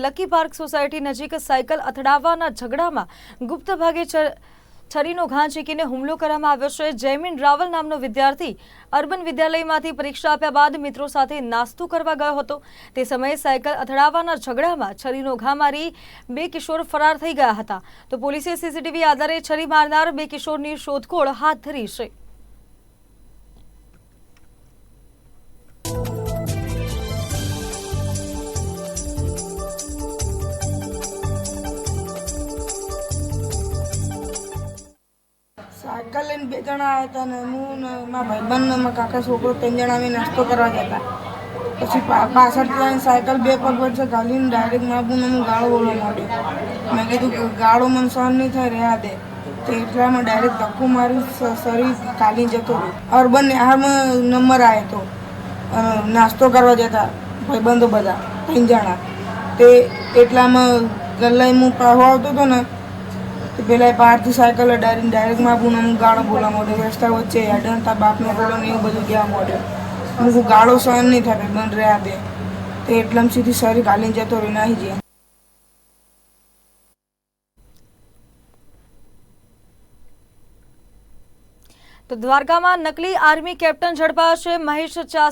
Lucky park society નજીક cycle અથડાવવાના ઝઘડામાં ગુપ્ત ભાગે છરીનો ઘા ચીકીને હુમલો કરવામાં આવ્યો છે. જયમીન રાવલ નામનો વિદ્યાર્થી અર્બન વિદ્યાલયમાંથી પરીક્ષા આપ્યા બાદ મિત્રો સાથે નાસ્તો કરવા ગયો હતો. તે સમયે સાયકલ અથડાવવાના ઝઘડામાં છરીનો ઘા મારી બે કિશોર ફરાર થઈ ગયા હતા. તો પોલીસે સીસીટીવી આધારે છરી મારનાર બે કિશોરની શોધખોળ હાથ ધરી છે. સાયકલ લઈને બે જણા આવ્યા હતા ને હું ને મારા ભાઈબંધ ને મારા કાકા છોકરો ત્રણ જણા અમે નાસ્તો કરવા જતા પછી પાછળ આવીને સાયકલ બે પગ વચ્ચે ઘાલીને ડાયરેક્ટ મારા ને હું ગાળો બોલવા માંડ્યો. મેં કીધું કે ગાળો મને સહન નહીં થાય રહ્યા દે. તો એટલામાં ડાયરેક્ટ ધક્કો મારી શરીર કાલી જતો. રહ્યો અર્બન હારમાં નંબર આવ્યો હતો નાસ્તો કરવા જતા ભાઈબંધો બધા, ત્રણ જણા. તે એટલામાં ગલ્લાઈ હું પાહો આવતો હતો ને તો પેલા બહારથી સાયકલ ડાયરેક્ટમાં પૂનમ ગાળો બોલા માંડ્યો રસ્તા વચ્ચે હેડન તા બાપને બોલો ને એવું બધું ગયા માંડ્યો હું ગાળો સહન નહીં થાય બંધ રહ્યા બે. તો એટલામ સુધી શરીર ગાલીને જતો રહી, નાહી જાય. તો દ્વારકામાં નકલી આર્મી કેપ્ટન ઝડપાશે મહેશ ચાસ